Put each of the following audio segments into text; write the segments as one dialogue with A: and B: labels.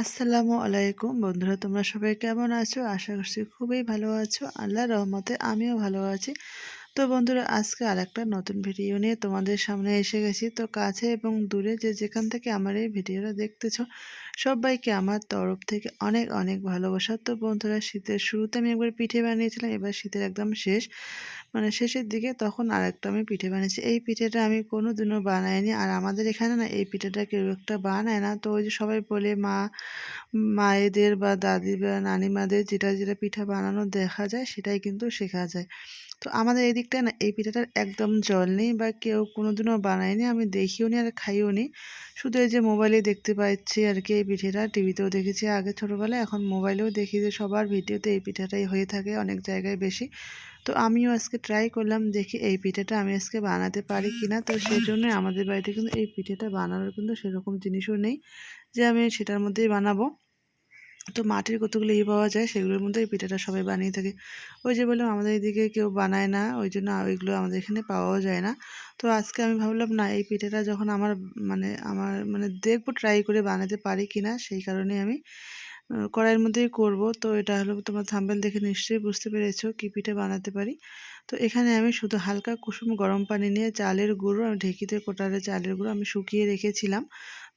A: আসসালামু আলাইকুম বন্ধুরা, তোমরা সবাই কেমন আছো? আশা করছি খুবই ভালো আছো। আল্লাহর রহমতে আমিও ভালো আছি। তো বন্ধুরা, আজকে আরেকটা নতুন ভিডিও নিয়ে তোমাদের সামনে এসে গেছি। তো কাছে এবং দূরে যে যেখান থেকে আমার এই ভিডিওটা দেখতেছো, সবাইকে আমার তরফ থেকে অনেক অনেক ভালোবাসা। তো বন্ধুরা, শীতের শুরুতে আমি একবার পিঠে বানিয়েছিলাম, এবার শীতের একদম শেষ। মানে শেষের দিকে তখন আরেকটা আমি পিঠে বানিয়েছি। এই পিঠেটা আমি কোনো দিনও বানাইনি। আর আমাদের এখানে না এই পিঠেটা কেউ একটা বানায় না। তো ওই যে সবাই বলে মা, মায়েদের বা দাদি বা নানিমাদের যেটা যেটা পিঠা বানানো দেখা যায় সেটাই কিন্তু শেখা যায়। তো আমাদের এই দিকটায় না এই পিঠাটার একদম জল নেই বা কেউ কোনো দিনও বানায়নি আমি দেখিও নি আর খাইও নি। শুধু এই যে মোবাইলে দেখতে পাচ্ছি আর কি এই পিঠেটা টিভিতেও দেখেছি আগে ছোটোবেলায়, এখন মোবাইলেও দেখি যে সবার ভিডিওতে এই পিঠাটাই হয়ে থাকে অনেক জায়গায় বেশি। তো আমিও আজকে ট্রাই করলাম দেখি এই পিঠেটা আমি আজকে বানাতে পারি কি না তো সেই জন্য আমাদের বাড়িতে কিন্তু এই পিঠেটা বানানোর কিন্তু সেরকম জিনিসও নেই যে আমি সেটার মধ্যেই বানাবো। তো মাটির কতগুলো ই পাওয়া যায়, সেগুলোর মধ্যে এই পিঠাটা সবাই বানিয়ে থাকে। ওই যে বললাম, আমাদের এদিকে কেউ বানায় না, ওই জন্য ওইগুলো আমাদের এখানে পাওয়াও যায় না। তো আজকে আমি ভাবলাম, না, এই পিঠাটা যখন আমার মানে আমার মানে দেখব ট্রাই করে বানাতে পারি কি না সেই কারণে আমি কড়াইয়ের মধ্যেই করব। তো এটা হলো তোমার থাম্বেল দেখে নিশ্চয়ই বুঝতে পেরেছ কী পিঠে বানাতে পারি। তো এখানে আমি শুধু হালকা কুসুম গরম পানি নিয়ে চালের গুঁড়ো আমি ঢেকিতে কোটারে চালের গুঁড়ো আমি শুকিয়ে রেখেছিলাম।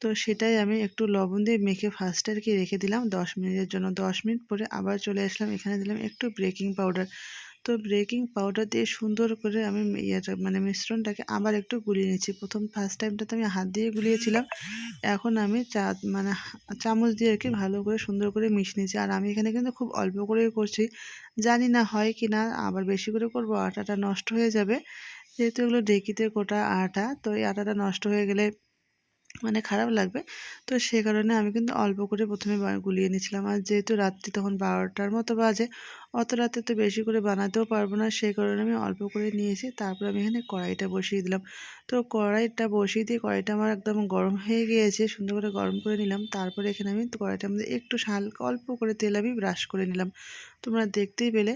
A: তো সেটাই আমি একটু লবণ দিয়ে মেখে ফার্স্ট আর কি রেখে দিলাম। দশ মিনিটের জন্য দশ মিনিট পরে আবার চলে আসলাম। এখানে দিলাম একটু বেকিং পাউডার তো বেকিং পাউডার দিয়ে সুন্দর করে আমি ইয়েটা মানে মিশ্রণটাকে আবার একটু গুলিয়ে নিচ্ছি প্রথম ফার্স্ট টাইমটাতে আমি হাত দিয়ে গুলিয়েছিলাম। এখন আমি চা মানে চামচ দিয়ে আর কি ভালো করে সুন্দর করে মিশিয়ে নিয়েছি। আর আমি এখানে কিন্তু খুব অল্প করেই করছি। জানি না হয় কি না, আবার বেশি করে করব, আটাটা নষ্ট হয়ে যাবে। যেহেতু এগুলো ঢেকিতে কোটা আটা, তো এই আটাটা নষ্ট হয়ে গেলে মানে খারাপ লাগবে। তো সে কারণে আমি কিন্তু অল্প করে প্রথমে গুলিয়ে নিয়েছিলাম। আর যেহেতু রাত্রি তখন বারোটার মতো বাজে অত রাতে তো বেশি করে বানাতেও পারব না, সেই কারণে আমি অল্প করে নিয়েছি। তারপর আমি এখানে কড়াইটা বসিয়ে দিলাম। তো কড়াইটা বসিয়ে দিয়ে কড়াইটা আমার একদম গরম হয়ে গিয়েছে, সুন্দর করে গরম করে নিলাম। তারপরে এখানে আমি কড়াইটার মধ্যে একটু হালকা অল্প করে তেল আমি ব্রাশ করে নিলাম। তোমরা দেখতেই পেলে।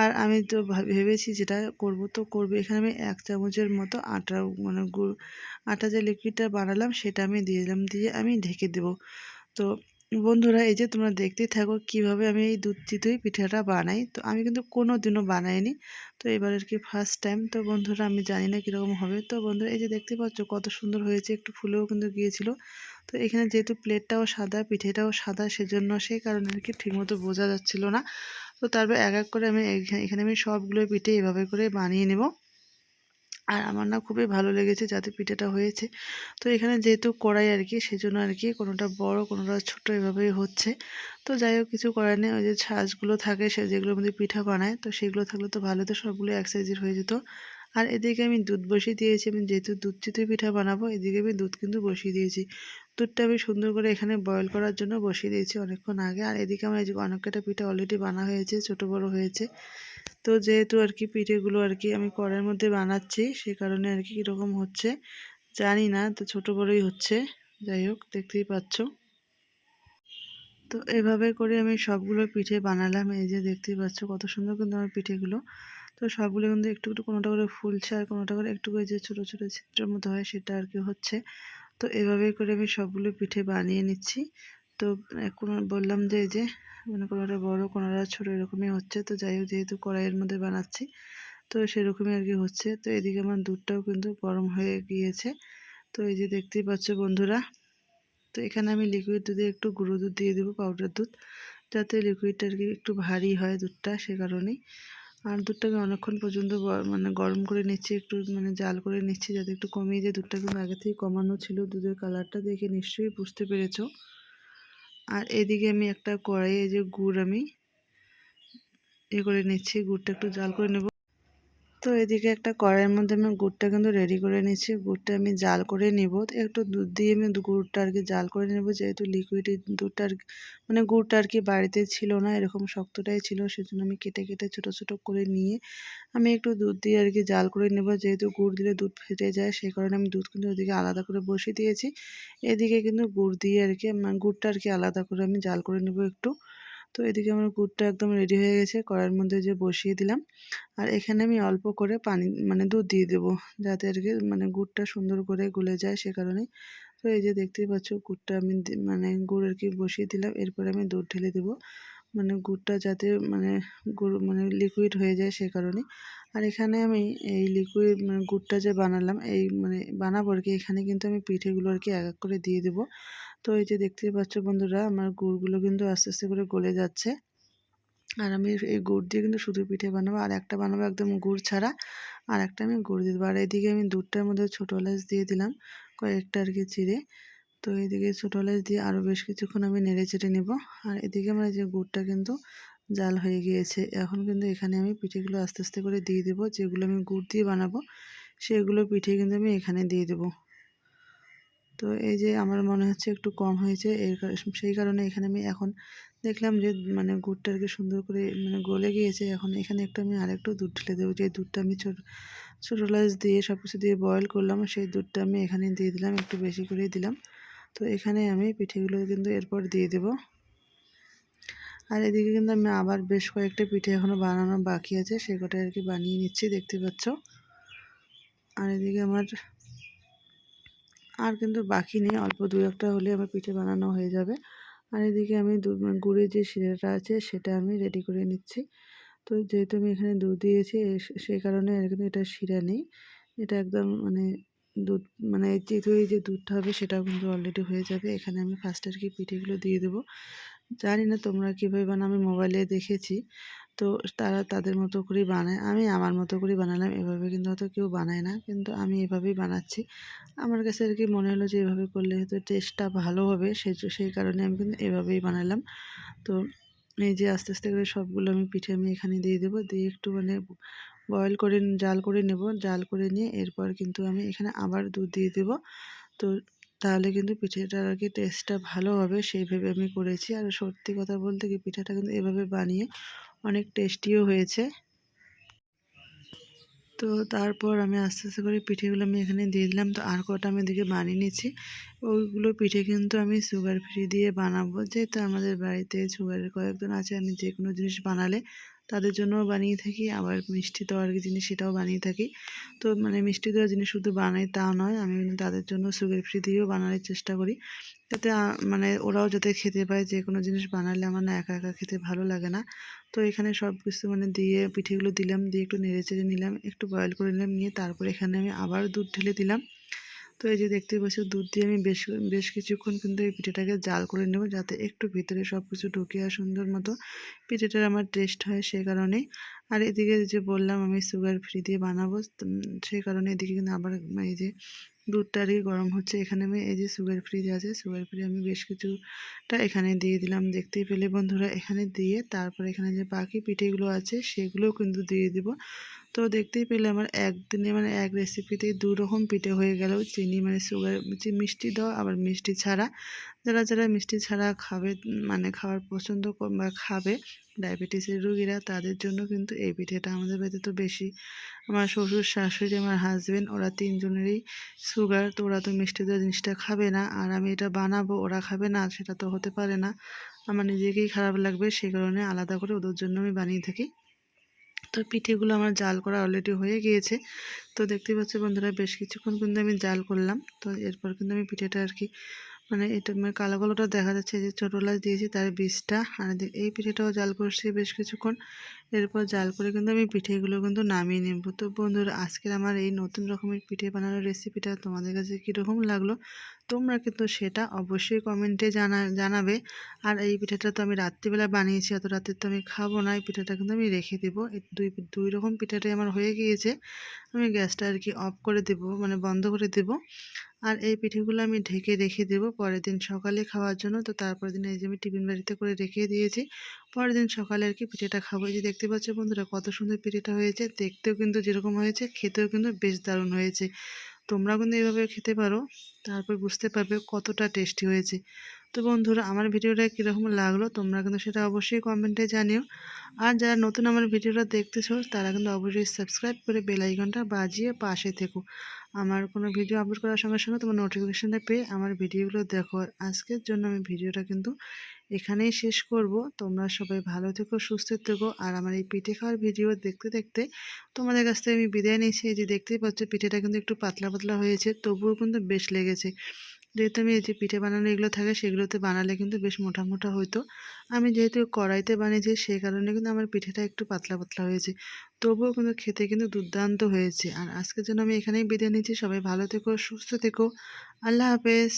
A: আর আমি তো ভেবেছি যেটা করব তো করব। এখানে আমি এক চামচের মতো আটা মানে গুড়, আটা যে লিকুইডটা বানালাম সেটা আমি দিয়ে দিলাম, দিয়ে আমি ঢেকে দেবো। তো বন্ধুরা, এই যে তোমরা দেখতেই থাকো কীভাবে আমি এই দুধ চিতই পিঠাটা বানাই। তো আমি কিন্তু কোনো দিনও বানাইনি। তো এবার আর কি ফার্স্ট টাইম তো বন্ধুরা, আমি জানি না কীরকম হবে। তো বন্ধুরা, এই যে দেখতে পাচ্ছ কত সুন্দর হয়েছে। একটু ফুলেও কিন্তু গিয়েছিল। তো এখানে যেহেতু প্লেটটাও সাদা, পিঠেটাও সাদা, সেজন্য সেই কারণে আর কি ঠিকমতো বোঝা যাচ্ছিল না। তো তারপর এক এক করে আমি এখানে আমি সবগুলো পিঠে এভাবে করে বানিয়ে নেব। আর আমার না খুবই ভালো লেগেছে যাতে পিঠাটা হয়েছে। তো এখানে যেহেতু কড়াই আর কি, সেজন্য আর কি কোনোটা বড়, কোনোটা ছোট এভাবেই হচ্ছে। তো যাই হোক, কিছু করার নেই। ওই যে ছাঁচগুলো থাকে, সে যেগুলোর মধ্যে পিঠা বানায়, তো সেগুলো থাকলে তো ভালো, তো সবগুলো এক সাইজের হয়ে যেত। আর এদিকে আমি দুধ বসিয়ে দিয়েছি। আমি যেহেতু দুধ চিতই পিঠা বানাবো, এদিকে আমি দুধ কিন্তু বসিয়ে দিয়েছি। দুধটা আমি সুন্দর করে এখানে বয়ল করার জন্য বসিয়ে দিয়েছি অনেকক্ষণ আগে। আর এদিকে আমার অনেকটা পিঠা অলরেডি বানা হয়েছে, ছোট বড় হয়েছে। তো যেহেতু আর কি পিঠেগুলো আর কি আমি কড়াইয়ের মধ্যে বানাচ্ছি, সে কারণে আর কি কীরকম হচ্ছে জানি না, তো ছোট বড়ই হচ্ছে। যাই হোক, দেখতেই পাচ্ছ। তো এভাবে করে আমি সবগুলো পিঠে বানালাম, এই যে দেখতেই পাচ্ছ কত সুন্দর কিন্তু আমার পিঠেগুলো। তো সবগুলো কিন্তু একটু একটু কোনোটা করে ফুলছে আর কোনোটা করে একটু করে যে ছোটো ছোটো চিত্রের মতো হয় সেটা আর কি হচ্ছে। তো এভাবেই করে আমি সবগুলো পিঠে বানিয়ে নিচ্ছি। তো এখন বললাম যে যে মানে কোনোটা বড় কোনোটা ছোটো এরকমই হচ্ছে। তো যাই হোক, যেহেতু কড়াইয়ের মধ্যে বানাচ্ছি, তো সেরকমই আর কি হচ্ছে। তো এদিকে আমার দুধটাও কিন্তু গরম হয়ে গিয়েছে। তো এই যে দেখতেই পাচ্ছ বন্ধুরা, তো এখানে আমি লিকুইড দুধে একটু গুঁড়ো দুধ দিয়ে দেবো পাউডার দুধ, যাতে লিকুইডটা আর কি একটু ভারী হয় দুধটা সে কারণেই। আর দুধটাকে অনেকক্ষণ পর্যন্ত মানে গরম করে নিচ্ছি, একটু মানে জাল করে নিচ্ছি, যাতে একটু কমিয়ে যায়। দুধটা কিন্তু আগে থেকে কমানো ছিল, দুধের কালারটা দেখে নিশ্চয়ই বুঝতে পেরেছ। আর এদিকে আমি একটা কড়াইয়ে যে গুড় আমি এ করে নিচ্ছি, গুড়টা একটু জাল করে নেব। তো এদিকে একটা কড়াইয়ের মধ্যে আমি গুড়টা কিন্তু রেডি করে নিচ্ছি গুড়টা আমি জাল করে নিব। একটু দুধ দিয়ে আমি গুড়টা আর কি জাল করে নেব। যেহেতু লিকুইড দুধটা আর মানে গুড়টা আর কি বাড়িতে ছিল না, এরকম শক্তটাই ছিল, সেজন্য আমি কেটে কেটে ছোটো ছোটো করে নিয়ে আমি একটু দুধ দিয়ে আর কি জাল করে নেব। যেহেতু গুড় দিলে দুধ ফেটে যায়, সেই কারণে আমি দুধ কিন্তু ওদিকে আলাদা করে বসিয়ে দিয়েছি। এদিকে কিন্তু গুড় দিয়ে আর কি মানে গুড়টা আর কি আলাদা করে আমি জাল করে নেব একটু। তো এদিকে আমার গুড়টা একদম রেডি হয়ে গেছে, কড়াইয়ের মধ্যে যে বসিয়ে দিলাম। আর এখানে আমি অল্প করে পানি মানে দুধ দিয়ে দেবো, যাতে আর কি মানে গুড়টা সুন্দর করে গুলে যায় সে কারণে তো এই যে দেখতেই পাচ্ছ, গুড়টা আমি মানে গুড় আর কি বসিয়ে দিলাম, এরপরে আমি দুধ ঢেলে দেবো। মানে গুড়টা যাতে মানে গুড় মানে লিকুইড হয়ে যায় সে কারণে আর এখানে আমি এই লিকুইড মানে গুড়টা যে বানালাম, এই মানে বানাবো আর কি, এখানে কিন্তু আমি পিঠেগুলো আর কি এক এক করে দিয়ে দেবো। তো এই যে দেখতেই পাচ্ছ বন্ধুরা, আমার গুড়গুলো কিন্তু আস্তে আস্তে করে গলে যাচ্ছে। আর আমি এই গুড় দিয়ে কিন্তু শুধু পিঠে বানাবো, আর একটা বানাবো একদম গুড় ছাড়া। আর একটা আমি গুড় দিয়ে দেবো। আর এদিকে আমি দুধটার মধ্যে ছোটো এলাচ দিয়ে দিলাম, কয়েকটা আর কি চিড়ে। তো এদিকে ছোটো এলাচ দিয়ে আরও বেশ কিছুক্ষণ আমি নেড়ে চেড়ে নেব। আর এদিকে আমার যে গুড়টা কিন্তু জাল হয়ে গিয়েছে। এখন কিন্তু এখানে আমি পিঠেগুলো আস্তে আস্তে করে দিয়ে দেবো, যেগুলো আমি গুড় দিয়ে বানাবো, সেগুলো পিঠে কিন্তু আমি এখানে দিয়ে দেবো। তো এই যে আমার মনে হচ্ছে একটু কম হয়েছে, এর সেই কারণে এখানে আমি এখন দেখলাম যে মানে গুড়টা আর কি সুন্দর করে মানে গলে গিয়েছে। এখন এখানে একটু আমি আরেকটু দুধ ঢেলে দেবো। যে দুধটা আমি ছোটো ছোটো লাচ দিয়ে সব কিছু দিয়ে বয়েল করলাম, সেই দুধটা আমি এখানে দিয়ে দিলাম, একটু বেশি করে দিলাম। তো এখানে আমি পিঠেগুলো কিন্তু এরপর দিয়ে দেব। আর এদিকে কিন্তু আমি আবার বেশ কয়েকটা পিঠে এখনও বানানো বাকি আছে, সে আর কি বানিয়ে নিচ্ছি, দেখতে পাচ্ছ। আর এদিকে আমার আর কিন্তু বাকি নেই, অল্প দু একটা হলে আমার পিঠে বানানো হয়ে যাবে। আর এদিকে আমি গুড়ের যে শিরাটা আছে সেটা আমি রেডি করে নিচ্ছি। তো যেহেতু আমি এখানে দুধ দিয়েছি সেই কারণে কিন্তু এটা শিরা নেই। এটা একদম মানে দুধ মানে যেহেতু এই যে দুধটা হবে সেটাও কিন্তু অলরেডি হয়ে যাবে। এখানে আমি ফার্স্ট আর কি পিঠেগুলো দিয়ে দেবো। জানি না তোমরা কীভাবে বানাও, আমি মোবাইলে দেখেছি। তো তারা তাদের মতো করেই বানায়। আমি আমার মতো করেই বানালাম, এভাবে কিন্তু হয়তো কেউ বানায় না। কিন্তু আমি এভাবেই বানাচ্ছি। আমার কাছে আর কি মনে হলো যে এভাবে করলে হয়তো টেস্টটা ভালো হবে, সেই সেই কারণে আমি কিন্তু এভাবেই বানালাম। তো এই যে আস্তে আস্তে করে সবগুলো আমি পিঠে আমি এখানে দিয়ে দেবো। দিয়ে একটু মানে বয়েল করে, জাল করে নেব। জাল করে নিয়ে এরপর কিন্তু আমি এখানে আবার দুধ দিয়ে দেবো। তো তাহলে কিন্তু পিঠেটার আর কি টেস্টটা ভালো হবে সেইভাবে আমি করেছি। আর সত্যি কথা বলতে কি, পিঠাটা কিন্তু এভাবে বানিয়ে অনেক টেস্টিও হয়েছে। তো তারপর আমি আস্তে আস্তে করে পিঠেগুলো আমি এখানে দিয়ে দিলাম। তো আর কটা আমি এদিকে বানিয়ে নিচ্ছি। ওইগুলো পিঠে কিন্তু আমি সুগার ফ্রি দিয়ে বানাবো। যেহেতু আমাদের বাড়িতে সুগারের কয়েকজন আছে, আমি যে কোনো জিনিস বানালে তাদের জন্যও বানিয়ে থাকি, আবার মিষ্টি দেওয়ার জিনিস সেটাও বানিয়ে থাকি। তো মানে মিষ্টি দেওয়ার জিনিস শুধু বানাই তা নয়, আমি তাদের জন্য সুগার ফ্রি দিয়েও বানানোর চেষ্টা করি। যাতে মানে ওরাও যাতে খেতে পায়, যে কোনো জিনিস বানালে আমার না একা একা খেতে ভালো লাগে না। তো এখানে সব কিছু মানে দিয়ে পিঠেগুলো দিলাম, দিয়ে একটু নেড়ে চেড়ে নিলাম, একটু বয়েল করে নিলাম, নিয়ে তারপরে এখানে আমি আবার দুধ ঢেলে দিলাম। তো এই যে দেখতে পাচ্ছি, দুধ দিয়ে আমি বেশ বেশ কিছুক্ষণ কিন্তু এই পিঠেটাকে জাল করে নেব যাতে একটু ভিতরে সব কিছু ঢুকে আর সুন্দর মতো পিঠেটার আমার টেস্ট হয় সেই কারণেই। আর এদিকে যে বললাম আমি সুগার ফ্রি দিয়ে বানাবো সেই কারণে এদিকে কিন্তু আবার এই যে দুধটা আর গরম হচ্ছে। এখানে আমি এই যে সুগার ফ্রি আছে সুগার ফ্রি আমি বেশ কিছুটা এখানে দিয়ে দিলাম। দেখতেই পেলে বন্ধুরা, এখানে দিয়ে তারপর এখানে যে বাকি পিঠেগুলো আছে, সেগুলোও কিন্তু দিয়ে দিব। তো দেখতেই পেলে আমার একদিনে মানে এক রেসিপিতেই দু রকম পিঠে হয়ে গেল। চিনি মানে সুগার মিষ্টি দাও, আবার মিষ্টি ছাড়া। যারা যারা মিষ্টি ছাড়া খাবে মানে খাওয়ার পছন্দ বা খাবে ডায়াবেটিসের রুগীরা, তাদের জন্য কিন্তু এই পিঠেটা আমাদের বাড়িতে তো বেশি। আমার শ্বশুর শাশুড়ি, আমার হাজব্যান্ড ওরা তিনজনেরই সুগার তো ওরা তো মিষ্টি দেওয়া জিনিসটা খাবে না। আর আমি এটা বানাবো, ওরা খাবে না, সেটা তো হতে পারে না। আমার নিজেকেই খারাপ লাগবে সেই কারণে আলাদা করে ওদের জন্য আমি বানিয়ে থাকি। তো পিঠেগুলো আমার জাল করা অলরেডি হয়ে গিয়েছে। তো দেখতে পাচ্ছি বন্ধুরা, বেশ কিছুক্ষণ কিন্তু আমি জাল করলাম। তো এরপর কিন্তু আমি পিঠেটা আর কি মানে এটা মানে কালো কালোটা দেখা যাচ্ছে যে ছোটো লাচ দিয়েছি, তার বীজটা। আর এই পিঠেটাও জাল করছি বেশ কিছুক্ষণ। এরপর জাল করে কিন্তু আমি পিঠেগুলো কিন্তু নামিয়ে নেব। তো বন্ধুরা, আজকের আমার এই নতুন রকমের পিঠে বানানোর রেসিপিটা তোমাদের কাছে কীরকম লাগল, তোমরা কিন্তু সেটা অবশ্যই কমেন্টে জানা, জানাবে। আর এই পিঠাটা তো আমি রাত্রিবেলা বানিয়েছি, অত রাত্রে তো আমি খাব না। এই পিঠাটা কিন্তু আমি রেখে দেবো। দুই দুই রকম পিঠাটাই আমার হয়ে গিয়েছে। আমি গ্যাসটা আর কি অফ করে দেব মানে বন্ধ করে দেব। আর এই পিঠেগুলো আমি ঢেকে রেখে দেব। পরের দিন সকালে খাওয়ার জন্য। তো তারপরের দিন এই যে আমি টিফিন বাড়িতে করে রেখে দিয়েছি। পরের দিন সকালে আর কি পিঠেটা খাব। যে দেখতে পাচ্ছ বন্ধুরা কত সুন্দর পিঠেটা হয়েছে। দেখতেও কিন্তু যেরকম হয়েছে, খেতেও কিন্তু বেশ দারুণ হয়েছে। তোমরা কিন্তু এইভাবে খেতে পারো। তারপর বুঝতে পারবে কতটা টেস্টি হয়েছে। তো বন্ধুরা, আমার ভিডিওটা কীরকম লাগল তোমরা কিন্তু সেটা অবশ্যই কমেন্টে জানিও। আর যারা নতুন আমার ভিডিওটা দেখতেছো, তারা কিন্তু অবশ্যই সাবস্ক্রাইব করে বেলাইকনটা বাজিয়ে পাশে থেকো। আমার কোনো ভিডিও আপলোড করার সঙ্গে সঙ্গে তোমার নোটিফিকেশানটা পেয়ে আমার ভিডিওগুলো দেখো। আজকের জন্য আমি ভিডিওটা কিন্তু এখানেই শেষ করব। তোমরা সবাই ভালো থেকো, সুস্থ থেকো। আর আমার এই পিঠে খাওয়ার ভিডিও দেখতে দেখতে তোমাদের কাছ থেকে আমি বিদায় নিয়েছি। এই যে দেখতেই পাচ্ছ, পিঠেটা কিন্তু একটু পাতলা পাতলা হয়েছে, তবুও কিন্তু বেশ লেগেছে। যেহেতু আমি এই যে পিঠে বানানো এগুলো থাকে, সেগুলোতে বানালে কিন্তু বেশ মোটা মোটা হতো আমি যেহেতু কড়াইতে বানিয়েছি সেই কারণে কিন্তু আমার পিঠেটা একটু পাতলা পাতলা হয়েছে। তবুও কিন্তু খেতে কিন্তু দুর্দান্ত হয়েছে। আর আজকের জন্য আমি এখানেই বিদায় নিচ্ছি। সবাই ভালো থেকো, সুস্থ থেকো। আল্লাহ হাফেজ।